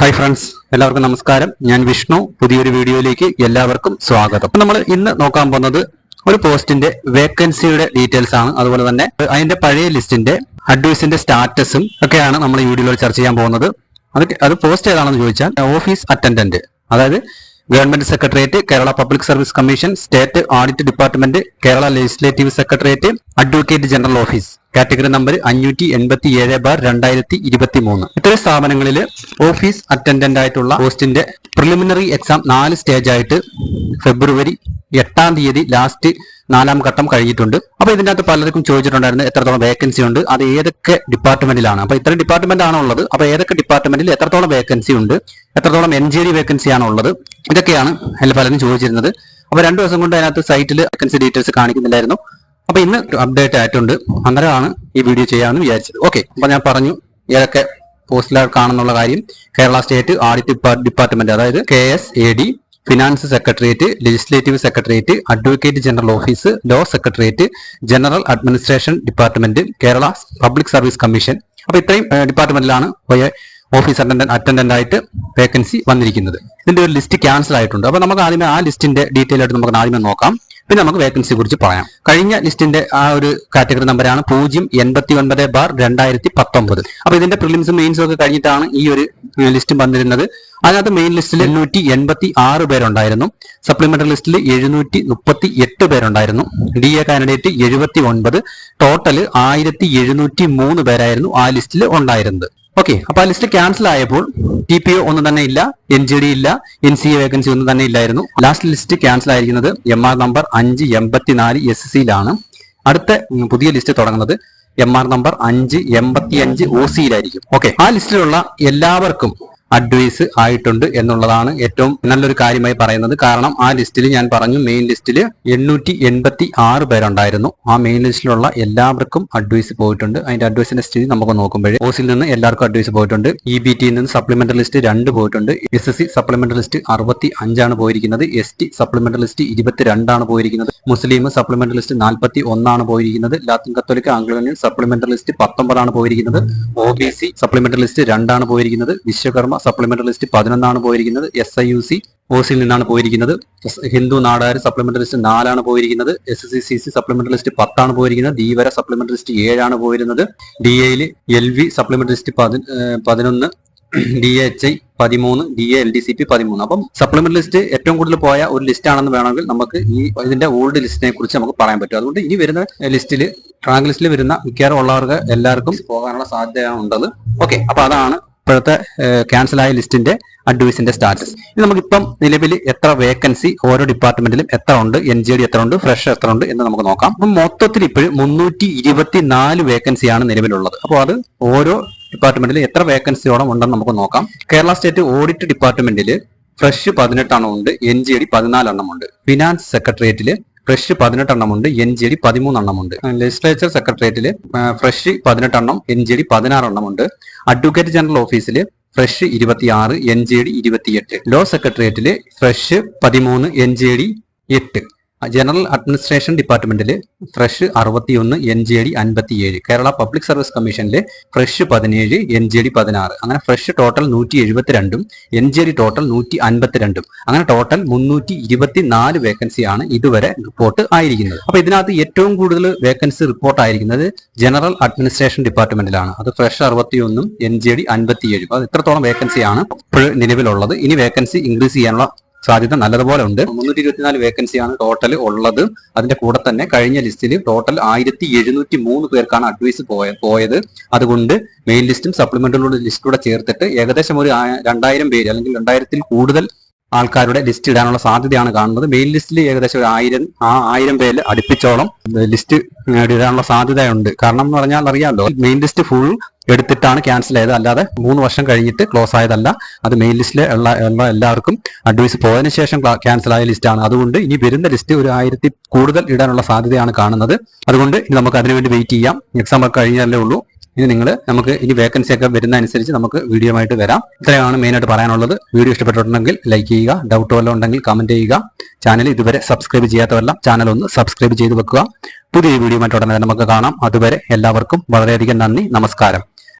Hi friends എല്ലാവർക്കും നമസ്കാരം. ഞാൻ വിഷ്ണു. പുതിയൊരു വീഡിയോയിലേക്ക് എല്ലാവർക്കും സ്വാഗതം. നമ്മൾ ഇന്ന് നോക്കാൻ പോകുന്നത് ഒരു പോസ്റ്റിന്റെ വേക്കൻസിയുടെ ഡീറ്റെയിൽസ് ആണ്. അതുപോലെ തന്നെ അതിന്റെ പഴയ ലിസ്റ്റിന്റെ അഡ്വൈസിന്റെ സ്റ്റാറ്റസും ഒക്കെയാണ് നമ്മൾ ഈ വീഡിയോയിൽ ചർച്ച ചെയ്യാൻ പോകുന്നത്. അത് അത് പോസ്റ്റ് ഏതാണെന്ന് ചോദിച്ചാൽ ഓഫീസ് അറ്റൻഡന്റ് അതായത് government secretariat Kerala public service commission state audit department Kerala legislative secretariat advocate general office. Category number അഞ്ഞൂറ്റി എൺപത്തി ഏഴ് ബാർ രണ്ടായിരത്തി ഇരുപത്തി മൂന്ന് ഇത്തരം സ്ഥാപനങ്ങളിൽ ഓഫീസ് അറ്റൻഡന്റ് ആയിട്ടുള്ള പോസ്റ്റിന്റെ പ്രിലിമിനറി എക്സാം നാല് സ്റ്റേജ് ആയിട്ട് ഫെബ്രുവരി എട്ടാം തീയതി ലാസ്റ്റ് നാലാം ഘട്ടം കഴിഞ്ഞിട്ടുണ്ട്. അപ്പൊ ഇതിനകത്ത് പലർക്കും ചോദിച്ചിട്ടുണ്ടായിരുന്നു എത്രത്തോളം വേക്കൻസി ഉണ്ട് അത് ഏതൊക്കെ ഡിപ്പാർട്ട്മെന്റിലാണ് അപ്പൊ ഇത്രയും ഡിപ്പാർട്ട്മെന്റ് ആണോ ഉള്ളത്? അപ്പൊ ഏതൊക്കെ ഡിപ്പാർട്ട്മെന്റിൽ എത്രത്തോളം വേക്കൻസി ഉണ്ട്? എത്രത്തോളം എൻ ജി ഡി വേക്കൻസി ആണോ ഉള്ളത്? ഇതൊക്കെയാണ് അതിൽ പലരും ചോദിച്ചിരുന്നത്. അപ്പൊ രണ്ടു ദിവസം കൊണ്ട് അതിനകത്ത് സൈറ്റിൽ വേക്കൻസി ഡീറ്റെയിൽസ് കാണിക്കുന്നില്ലായിരുന്നു അപ്പൊ ഇന്ന് അപ്ഡേറ്റ് ആയിട്ടുണ്ട്. അന്നേരമാണ് ഈ വീഡിയോ ചെയ്യാമെന്ന് വിചാരിച്ചത്. ഓക്കെ അപ്പൊ ഞാൻ പറഞ്ഞു ഏതൊക്കെ പോസ്റ്റിലാക്കാണെന്നുള്ള കാര്യം. കേരള സ്റ്റേറ്റ് ആഡിറ്റ് ഡിപ്പാർട്ട്മെന്റ് അതായത് K S A D finance secretariat legislative secretariat advocate general office law secretariat general administration department Kerala public service commission അപ്പൊ ഇത്രയും ഡിപ്പാർട്ട്മെന്റിലാണ് ഓഫീസ് അറ്റൻഡന്റ് ആയിട്ട് വേക്കൻസി വന്നിരിക്കുന്നത്. ഇതിന്റെ ഒരു ലിസ്റ്റ് ക്യാൻസൽ ആയിട്ടുണ്ട്. അപ്പൊ നമുക്ക് ആദ്യമേ ആ ലിസ്റ്റിന്റെ ഡീറ്റെയിൽ ആയിട്ട് നമുക്ക് ആദ്യമേ നോക്കാം. പിന്നെ നമുക്ക് വേക്കൻസിയെ കുറിച്ച് പറയാം. കഴിഞ്ഞ ലിസ്റ്റിന്റെ ആ ഒരു കാറ്റഗറി നമ്പറാണ് പൂജ്യം എൺപത്തി ഒൻപത് ബാർ രണ്ടായിരത്തി പത്തൊമ്പത് അപ്പൊ ഇതിന്റെ പ്രിലിംസും മെയിൻസും ഒക്കെ കഴിഞ്ഞിട്ടാണ് ഈ ഒരു ലിസ്റ്റ് വന്നിരുന്നത്. അതിനകത്ത് മെയിൻ ലിസ്റ്റിൽ എണ്ണൂറ്റി എൺപത്തി ആറ് പേരുണ്ടായിരുന്നു. സപ്ലിമെന്ററി ലിസ്റ്റിൽ എഴുന്നൂറ്റി മുപ്പത്തി എട്ട് പേരുണ്ടായിരുന്നു. ഡി എ കാൻഡിഡേറ്റ് എഴുപത്തി ഒൻപത് ടോട്ടൽ ആയിരത്തി എഴുന്നൂറ്റി മൂന്ന് പേരായിരുന്നു ആ ലിസ്റ്റിൽ ഉണ്ടായിരുന്നത്. ഓക്കെ അപ്പൊ ആ ലിസ്റ്റ് ക്യാൻസൽ ആയപ്പോൾ ടി പി ഒ ഒന്നും തന്നെ ഇല്ല എൻ ജി ഡി ഇല്ല എൻ സി വേക്കൻസി ഒന്നും തന്നെ ഇല്ലായിരുന്നു. ലാസ്റ്റ് ലിസ്റ്റ് ക്യാൻസൽ ആയിരിക്കുന്നത് എം ആർ നമ്പർ അഞ്ച് എൺപത്തിനാല് എസ് സിയിലാണ് അടുത്ത പുതിയ ലിസ്റ്റ് തുടങ്ങുന്നത് എം ആർ നമ്പർ അഞ്ച് എൺപത്തി അഞ്ച് ഒ സിയിലായിരിക്കും ഓക്കെ ആ ലിസ്റ്റിലുള്ള എല്ലാവർക്കും അഡ്വൈസ് ആയിട്ടുണ്ട് എന്നുള്ളതാണ് ഏറ്റവും നല്ലൊരു കാര്യമായി പറയുന്നത്. കാരണം ആ ലിസ്റ്റിൽ ഞാൻ പറഞ്ഞു മെയിൻ ലിസ്റ്റിൽ എണ്ണൂറ്റി എൺപത്തി ആറ് പേരുണ്ടായിരുന്നു. ആ മെയിൻ ലിസ്റ്റിലുള്ള എല്ലാവർക്കും അഡ്വൈസ് പോയിട്ടുണ്ട്. അതിന്റെ അഡ്വൈസിന്റെ സ്ഥിതി നമുക്ക് നോക്കുമ്പോൾ ഓസിൽ നിന്ന് എല്ലാവർക്കും അഡ്വൈസ് പോയിട്ടുണ്ട്. ഇ ബി ടിയിൽ നിന്ന് സപ്ലിമെന്ററി ലിസ്റ്റ് രണ്ട് പോയിട്ടുണ്ട്. S S C supplementary list അറുപത്തി അഞ്ചാണ് പോയിരിക്കുന്നത്. എസ് ടി സപ്ലിമെന്ററി ലിസ്റ്റ് ഇരുപത്തിരണ്ടാണ് പോയിരിക്കുന്നത്. മുസ്ലിം സപ്ലിമെന്ററി ലിസ്റ്റ് നാൽപ്പത്തി ഒന്നാണ് പോയിരിക്കുന്നത്. ലാത്തിൻ കത്തോലിക്ക ആംഗ്ലോ സപ്ലിമെന്ററി ലിസ്റ്റ് പത്തൊമ്പതാണ് പോയിരിക്കുന്നത്. O B C supplementary list രണ്ടാണ് പോയിരിക്കുന്നത്. വിശ്വകർമ്മ സപ്ലിമെന്ററി ലിസ്റ്റ് പതിനൊന്നാണ് പോയിരിക്കുന്നത്. എസ് ഐ യു സി ഓസിൽ നിന്നാണ് പോയിരിക്കുന്നത്. ഹിന്ദു നാടാർ സപ്ലിമെന്ററി ലിസ്റ്റ് നാലാണ് പോയിരിക്കുന്നത്. S C C C supplementary list പത്താണ് പോയിരിക്കുന്നത്. ധീവര സപ്ലിമെന്ററി ലിസ്റ്റ് ഏഴാണ് പോയിരുന്നത്. ഡി എയിൽ എൽ വി സപ്ലിമെന്ററി ലിസ്റ്റ് പതിനൊന്ന് ഡി എച്ച് ഐ പതിമൂന്ന് D A L D C P പതിമൂന്ന്. അപ്പം സപ്ലിമെന്റ് ലിസ്റ്റ് ഏറ്റവും കൂടുതൽ പോയ ഒരു ലിസ്റ്റ് ആണെന്ന് വേണമെങ്കിൽ നമുക്ക് ഈ ഇതിന്റെ ഓൾഡ് ലിസ്റ്റിനെ കുറിച്ച് നമുക്ക് പറയാൻ പറ്റും. അതുകൊണ്ട് ഇനി വരുന്ന ലിസ്റ്റിൽ റാങ്ക് ലിസ്റ്റിൽ വരുന്ന മിക്കവാറും ഉള്ളവർക്ക് എല്ലാവർക്കും പോകാനുള്ള സാധ്യതയാണ് ഉണ്ടത് ഓക്കെ അപ്പൊ അതാണ് ഇപ്പോഴത്തെ ക്യാൻസൽ ആയ ലിസ്റ്റിന്റെ അഡ്വൈസിന്റെ സ്റ്റാറ്റസ് ഇനി നമുക്കിപ്പം നിലവിൽ എത്ര വേക്കൻസി ഓരോ ഡിപ്പാർട്ട്മെന്റിലും എത്ര ഉണ്ട് എൻ ജി ഡി എത്ര ഉണ്ട് ഫ്രഷ് എത്ര ഉണ്ട് എന്ന് നമുക്ക് നോക്കാം. അപ്പം മൊത്തത്തിൽ ഇപ്പോഴും മുന്നൂറ്റി ഇരുപത്തി നാല് വേക്കൻസിയാണ് നിലവിലുള്ളത്. അപ്പോൾ അത് ഓരോ ഡിപ്പാർട്ട്മെന്റിൽ എത്ര വേക്കൻസിയോളം ഉണ്ടെന്ന് നമുക്ക് നോക്കാം. കേരള സ്റ്റേറ്റ് ഓഡിറ്റ് ഡിപ്പാർട്ട്മെന്റിൽ ഫ്രഷ് പതിനെട്ടെണ്ണം ഉണ്ട് എൻ ജി ഡി പതിനാലെണ്ണം ഉണ്ട്. ഫിനാൻസ് സെക്രട്ടേറിയറ്റിൽ ഫ്രഷ് പതിനെട്ടെണ്ണം ഉണ്ട് എൻ ജി ഡി പതിമൂന്നെണ്ണം ഉണ്ട് ലെജിസ്ലേച്ചർ സെക്രട്ടേറിയറ്റിൽ ഫ്രഷ് പതിനെട്ടെണ്ണം എൻ ജി ഡി പതിനാറെണ്ണം ഉണ്ട് അഡ്വക്കേറ്റ് ജനറൽ ഓഫീസിൽ ഫ്രഷ് ഇരുപത്തിയാറ് എൻ ജി ഡി ഇരുപത്തിയെട്ട്. ലോ സെക്രട്ടേറിയറ്റിൽ ഫ്രഷ് പതിമൂന്ന് എൻ ജി ഡി എട്ട്. ജനറൽ അഡ്മിനിസ്ട്രേഷൻ ഡിപ്പാർട്ട്മെന്റിൽ ഫ്രഷ് അറുപത്തിയൊന്ന് എൻ ജി ഡി അൻപത്തിയേഴ് കേരള പബ്ലിക് സർവീസ് കമ്മീഷനിൽ ഫ്രഷ് പതിനേഴ് എൻ ജി ഡി പതിനാറ് അങ്ങനെ ഫ്രഷ് ടോട്ടൽ നൂറ്റി എഴുപത്തിരണ്ടും എൻ ജി ഡി ടോട്ടൽ നൂറ്റി അൻപത്തിരണ്ടും അങ്ങനെ ടോട്ടൽ മുന്നൂറ്റി ഇരുപത്തിനാല് വേക്കൻസിയാണ് ഇതുവരെ റിപ്പോർട്ട് ആയിരിക്കുന്നത്. അപ്പോൾ ഇതിനകത്ത് ഏറ്റവും കൂടുതൽ വേക്കൻസി റിപ്പോർട്ട് ആയിരിക്കുന്നത് ജനറൽ അഡ്മിനിസ്ട്രേഷൻ ഡിപ്പാർട്ട്മെന്റിലാണ്. അത് ഫ്രഷ് അറുപത്തിയൊന്നും എൻ ജി ഡി അൻപത്തിയേഴും. അത് എത്രത്തോളം വേക്കൻസിയാണ് ഇപ്പോൾ നിലവിലുള്ളത്. ഇനി വേക്കൻസി ഇൻക്രീസ് ചെയ്യാനുള്ള സാധ്യത നല്ലതുപോലെ ഉണ്ട്. മുന്നൂറ്റി ഇരുപത്തിനാല് വേക്കൻസിയാണ് ടോട്ടൽ ഉള്ളത്. അതിന്റെ കൂടെ തന്നെ കഴിഞ്ഞ ലിസ്റ്റിൽ ടോട്ടൽ ആയിരത്തി എഴുന്നൂറ്റി മൂന്ന് പേർക്കാണ് അഡ്വൈസ് പോയ പോയത്. അതുകൊണ്ട് മെയിൻ ലിസ്റ്റും സപ്ലിമെന്ററി ലിസ്റ്റും കൂടെ ചേർത്തിട്ട് ഏകദേശം ഒരു രണ്ടായിരം പേര് അല്ലെങ്കിൽ രണ്ടായിരത്തിൽ കൂടുതൽ ആൾക്കാരുടെ ലിസ്റ്റ് ഇടാനുള്ള സാധ്യതയാണ് കാണുന്നത്. മെയിൻ ലിസ്റ്റിൽ ഏകദേശം ഒരു ആയിരം ആ ആയിരം പേര് അടുപ്പിച്ചോളം ലിസ്റ്റ് ഇടാനുള്ള സാധ്യതയുണ്ട്. കാരണം എന്ന് പറഞ്ഞാൽ അറിയാമല്ലോ മെയിൻ ലിസ്റ്റ് ഫുൾ എടുത്തിട്ടാണ് ക്യാൻസൽ ചെയ്തത് അല്ലാതെ മൂന്ന് വർഷം കഴിഞ്ഞിട്ട് ക്ലോസ് ആയതല്ല. അത് മെയിൻ ലിസ്റ്റിൽ ഉള്ള എല്ലാവർക്കും അഡ്വൈസ് പോയതിനു ശേഷം ക്യാൻസൽ ആയ ലിസ്റ്റാണ് അതുകൊണ്ട് ഇനി വരുന്ന ലിസ്റ്റ് ഒരു ആയിരത്തി കൂടുതൽ ഇടാനുള്ള സാധ്യതയാണ് കാണുന്നത്. അതുകൊണ്ട് നമുക്ക് അതിനുവേണ്ടി വെയിറ്റ് ചെയ്യാം. എക്സാം ഒക്കെ കഴിഞ്ഞാലേ ഉള്ളൂ. ഇനി നിങ്ങൾ നമുക്ക് ഇനി വേക്കൻസി ഒക്കെ വരുന്ന അനുസരിച്ച് നമുക്ക് വീഡിയോ ആയിട്ട് വരാം. ഇത്രയാണ് മെയിനായിട്ട് പറയാനുള്ളത്. വീഡിയോ ഇഷ്ടപ്പെട്ടിട്ടുണ്ടെങ്കിൽ ലൈക്ക് ചെയ്യുക. ഡൗട്ട് വല്ലതും ഉണ്ടെങ്കിൽ കമന്റ് ചെയ്യുക. ചാനൽ ഇതുവരെ സബ്സ്ക്രൈബ് ചെയ്യാത്തവരെല്ലാം ചാനൽ ഒന്ന് സബ്സ്ക്രൈബ് ചെയ്ത് വെക്കുക. പുതിയ വീഡിയോ ആയിട്ട് ഉടനെ നമുക്ക് കാണാം. അതുവരെ എല്ലാവർക്കും വളരെയധികം നന്ദി. നമസ്കാരം.